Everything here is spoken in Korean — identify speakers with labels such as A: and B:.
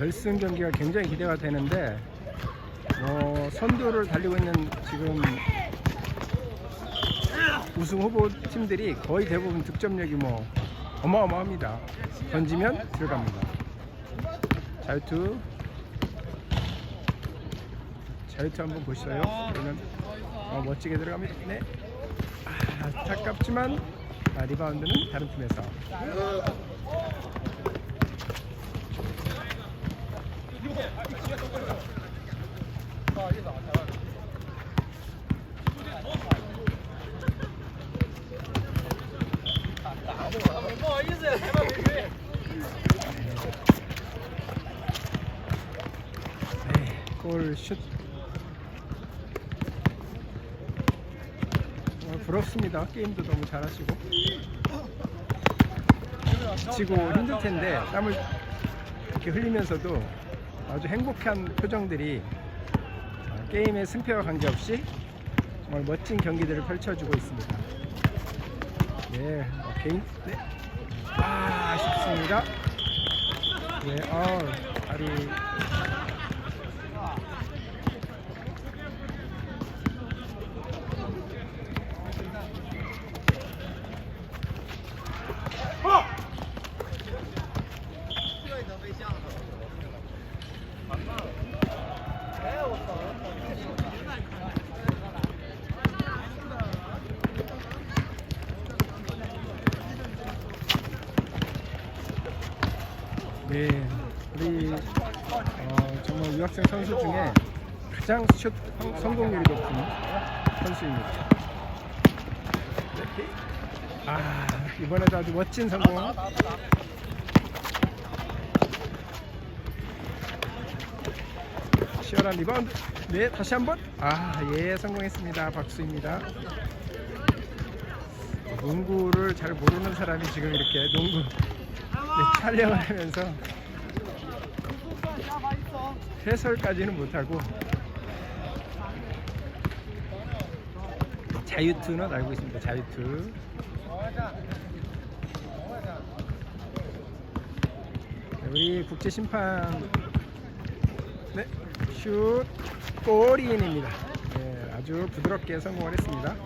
A: 결승 경기가 굉장히 기대가 되는데 어, 선두를 달리고 있는 지금 우승 후보 팀들이 거의 대부분 득점력이 뭐 어마어마합니다. 던지면 들어갑니다. 자유투 자유투 한번 보시어요. 그러면 어, 멋지게 들어갑니다. 네. 아, 아깝지만 아, 리바운드는 다른 팀에서 네, 골슛 어, 부럽습니다. 게임도 너무 잘하시고 지치고 힘들 텐데 땀을 이렇게 흘리면서도 아주 행복한 표정들이 어, 게임의 승패와 관계없이 정말 멋진 경기들을 펼쳐주고 있습니다. 네, 어, 개인 네. 아, 아쉽습니다. 네, 어, 다리 네, 우리 어, 정말 유학생 선수 중에 가장 슛 성- 성공률이 높은 선수입니다. 네. 아 이번에도 아주 멋진 성공. 시원한 리바운드. 네, 다시 한번. 아, 예, 성공했습니다. 박수입니다. 농구를 잘 모르는 사람이 지금 이렇게 농구 네, 촬영을 하면서 해설까지는 못하고 자유투는 알고 있습니다. 자유투. 네, 우리 국제 심판 네, 슛 골인입니다. 네, 아주 부드럽게 성공을 했습니다.